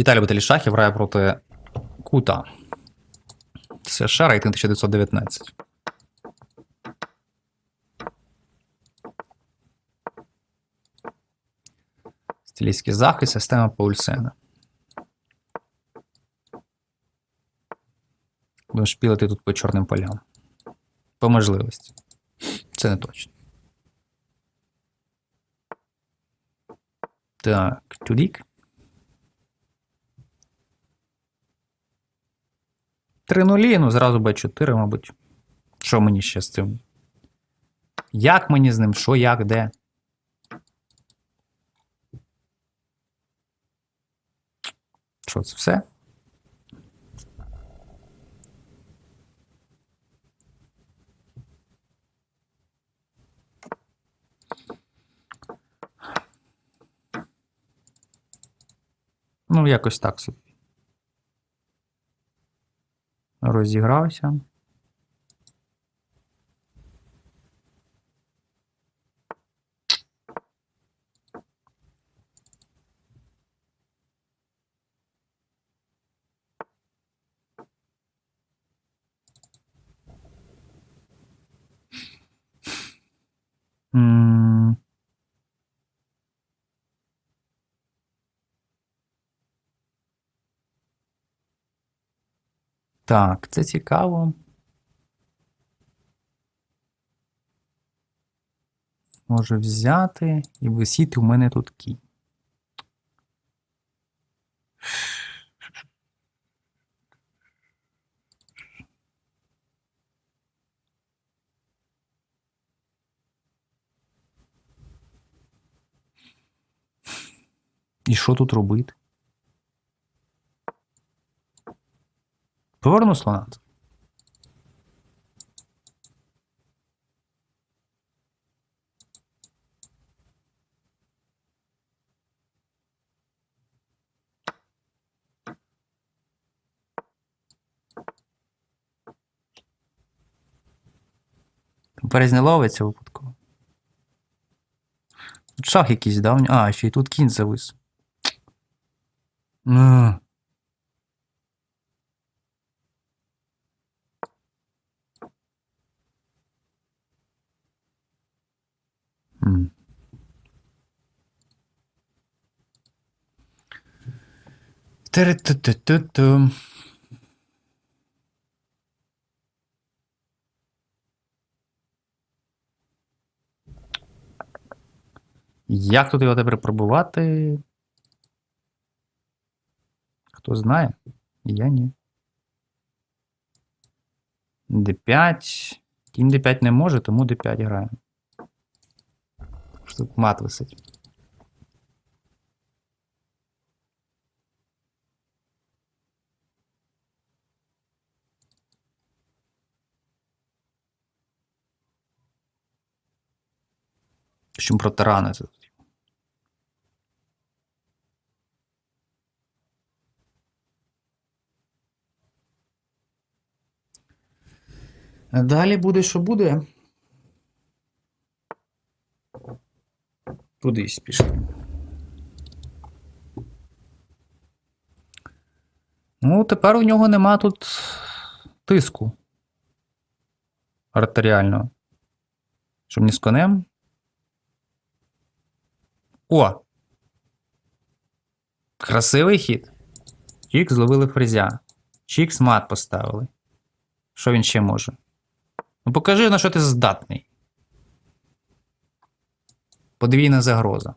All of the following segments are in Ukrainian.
Віталій Баталішахів грає проти Кута. США рейтинг 1919. Стилістський захист, система Паульсена. Будемо шпілити тут по чорним полям. По можливості. Це не точно. Так, тюрік. 3 нулі, ну зразу Б4, мабуть. Що мені ще з цим? Як мені з ним? Що, як, де? Що це все? Ну, якось так собі. Розігрався. Так, це цікаво. Можу взяти і висіти у мене тут кінь. І що тут робити? Поверну слона. Березь не ловиться випадково. Тут шах якийсь давній. А, ще й тут кінь завис. Ну. Як тут його тепер пробувати? Хто знає? Я ні. D5. Кінь D5 не може, тому D5 граємо. Тут мат висить. Чим протаранити тут? Далі буде, що буде. Кудись пішли. Ну, тепер у нього нема тут тиску артеріального. Що мені з конем? О! Красивий хід. Чік зловили фрезя. Чікс мат поставили. Що він ще може? Ну покажи, на що ти здатний. Подвійна загроза.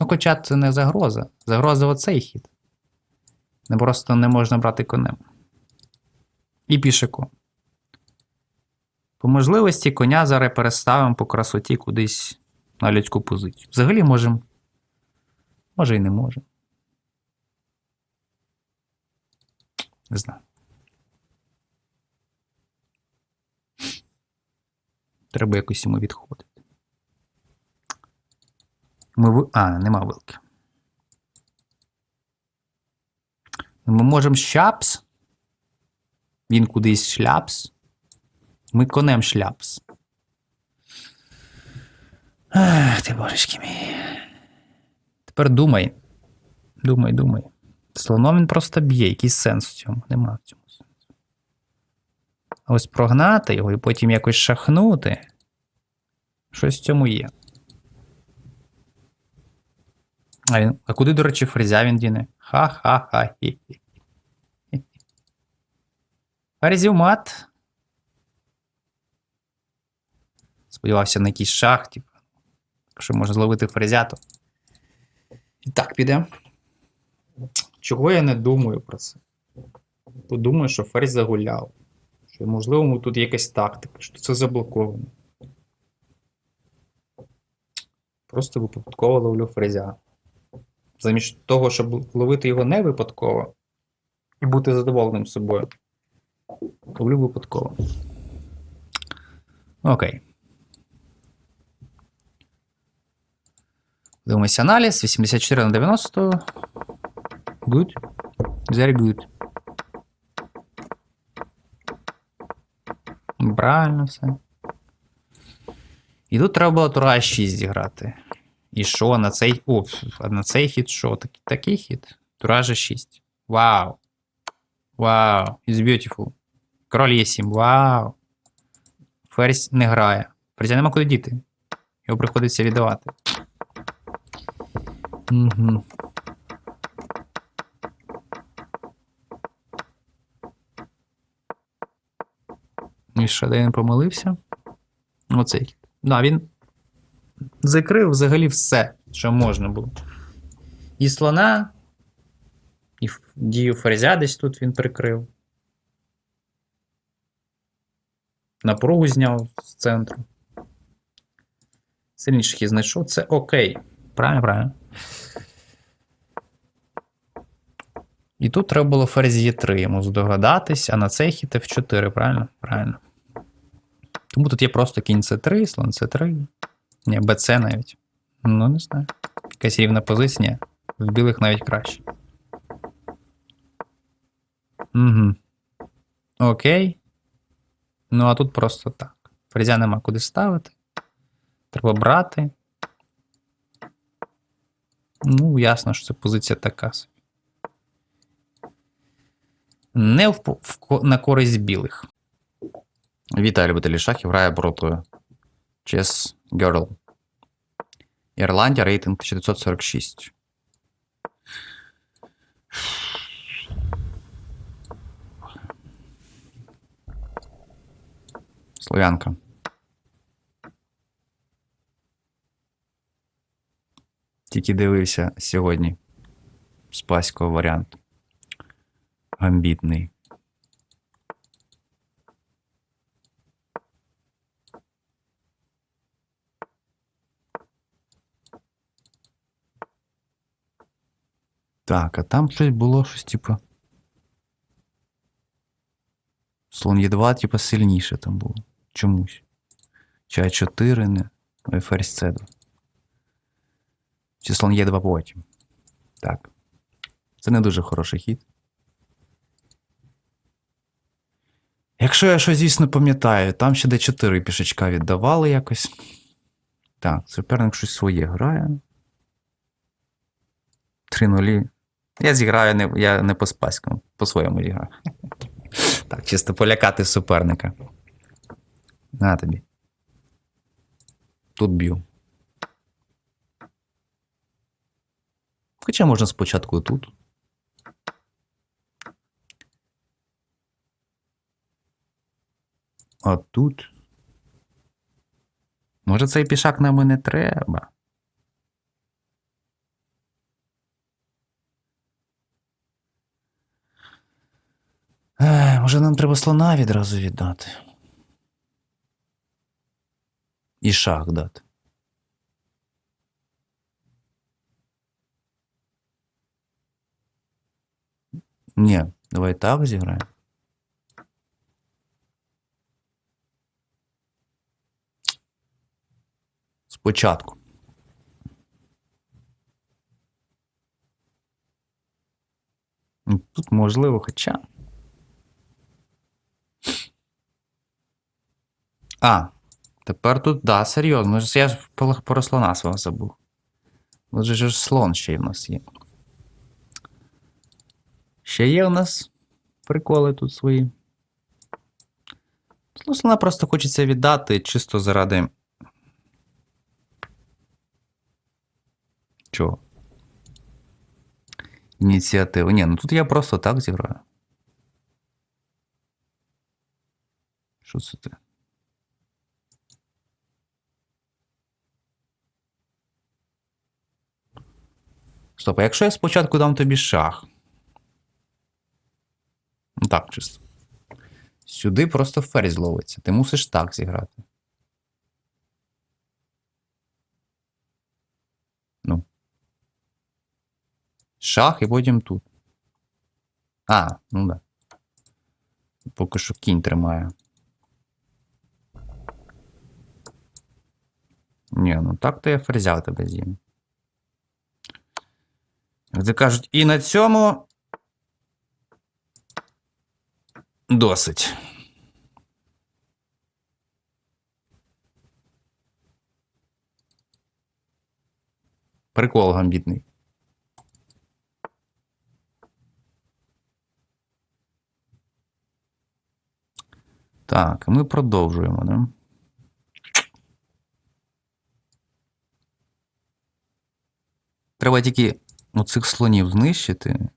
Ну, хоча це не загроза. Загроза оцей хід. Не просто не можна брати конем. І пішаку. По можливості коня зараз переставимо по красоті кудись на людську позицію. Взагалі можемо. Може і не можемо. Не знаю. Треба якось йому відходити. Ми в... А, нема вилки. Ми можемо шляпс. Він кудись шляпс. Ми конем шляпс. Ах, ти божечки мій. Тепер думай. Думай, думай. Слоном він просто б'є, якийсь сенс в цьому. Нема в цьому сенсу. А ось прогнати його і потім якось шахнути. Щось в цьому є. А, він, а куди, до речі, фрезя він діне? Ха-ха-ха. хі-хі. Ферзів мат. Сподівався на якийсь шах, типу. Якщо можна зловити фрезя, то. І так піде. Чого я не думаю про це? Подумаю, що ферзь загуляв. Що, можливо, тут якась тактика, що це заблоковано. Просто випадково ловлю фрезя. Замість того, щоб ловити його не випадково і бути задоволеним собою. Ловлю випадково. Окей. Дивимося аналіз. 84 на 90. Good. Very good. Правильно все. І тут треба було тура 6 зіграти. І що на цей. О, а на цей хід що? Так, такий хід? Тура же 6. Вау. Вау. It's beautiful. Король є 7. Вау. Ферзь не грає. Ферзя нема куди діти. Його приходиться віддавати. Угу. І ще він помилився. Оцей. Да, він закрив взагалі все, що можна було. І слона, і дію ферзя десь тут він прикрив. Напругу зняв з центру. Сильніший хід знайшов. Це окей. Правильно, правильно. І тут треба було ферзь Е3 йому здогадатись, а на цей хід F4, правильно? Правильно. Тому тут є просто кінь С3, слон С3. Ні, БЦ навіть. Ну, не знаю. Якась рівна позиція. В білих навіть краще. Угу. Окей. Ну, а тут просто так. Фрезя нема куди ставити. Треба брати. Ну, ясно, що це позиція така собі. Не в, в, на користь білих. Вітаю, любителі шахів, грає проти Chess Girl. Ірландія, рейтинг 946. Слов'янка. Тільки дивився сьогодні спаського варіанту. Гамбітний. Так, а там щось було щось, типу. Слон Е2, типу, сильніше там було. Чомусь. Чи А4 не. Ой, ферзь С2. Чи слон Е2 потім. Так. Це не дуже хороший хід. Якщо я щось, звісно, пам'ятаю, там ще Д4 пішечка віддавали якось. Так, суперник щось своє грає. 3-0. Я зіграю не, я не по спаському, по-своєму зіграю. Так, чисто полякати суперника. На тобі. Тут б'ю. Хоча можна спочатку тут. А тут. Може, цей пішак нам і не треба. Ех, може, нам треба слона відразу віддати. І шах дати. Ні, давай так зіграємо. Спочатку. Ну, Тут можливо, хоча. А, тепер тут, да, серйозно. Я ж про, слона свого забув. Отже ж слон ще й в нас є. ще є у нас приколи тут свої. Ну, Слона просто хочеться віддати чисто заради. Чого? Ініціативи. Ні, ну тут я просто так зіграю. Що це ти? Стоп, а якщо я спочатку дам тобі шах? Ну так, чисто. Сюди просто ферзь ловиться. Ти мусиш так зіграти. Ну. Шах і потім тут. А, ну да. Поки що кінь тримає. Ні, ну так то я ферзя тебе з'їм. Як то кажуть, і на цьому досить. Прикол гамбітний. Так, ми продовжуємо, да? Треба тільки оцих слонів знищити.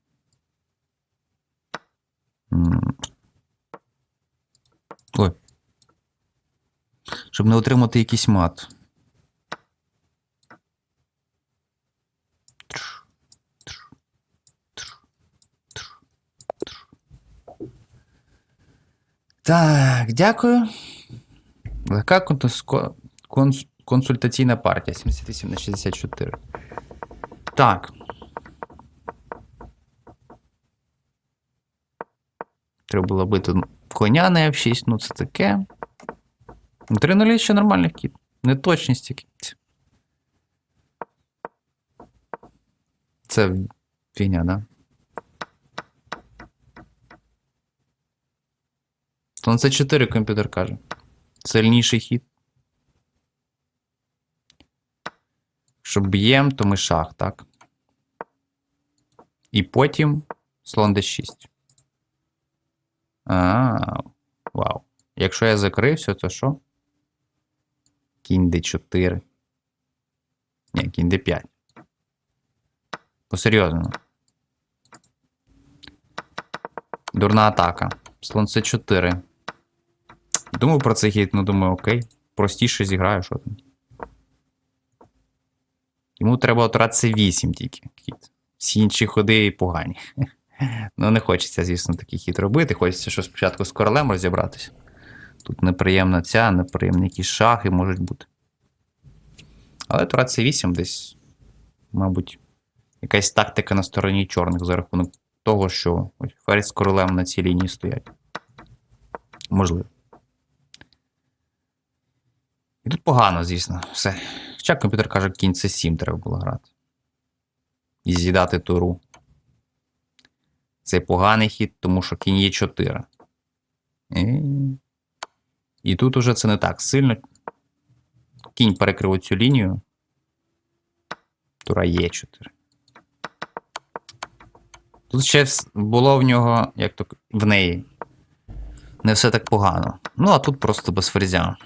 Ой. Щоб не отримати якийсь мат. Так, дякую. Легка консультаційна партія 78 на 64. Так. Треба було бити коня на F6, ну це таке. 3 0 ще нормальний кіт. Неточність якісь. Це фігня, да? То це 4 комп'ютер каже. Сильніший хід. Якщо б'єм, то ми шах, так? І потім слон d6. А, вау. Якщо я закрився, то що? Кінь d4. Ні, кінь d5. Посерйозному. Дурна атака. Слон c4. Думав про цей хід, ну думаю, окей. Простіше зіграю, що там. Йому треба от рад c8 тільки. Всі інші ходи погані. Ну, не хочеться, звісно, такий хід робити. Хочеться, що спочатку з королем розібратися. Тут неприємна ця, неприємні якісь шахи можуть бути. Але Тура C8 десь, мабуть, якась тактика на стороні чорних за рахунок того, що ферзь з королем на цій лінії стоять. Можливо. І тут погано, звісно, все. Хоча комп'ютер каже, кінь C7 треба було грати. І з'їдати туру. Це поганий хід, тому що кінь є 4. І... І тут уже це не так сильно. Кінь перекрив цю лінію. Тура є 4. Тут ще було в нього, як то в неї. Не все так погано. Ну, а тут просто без ферзя.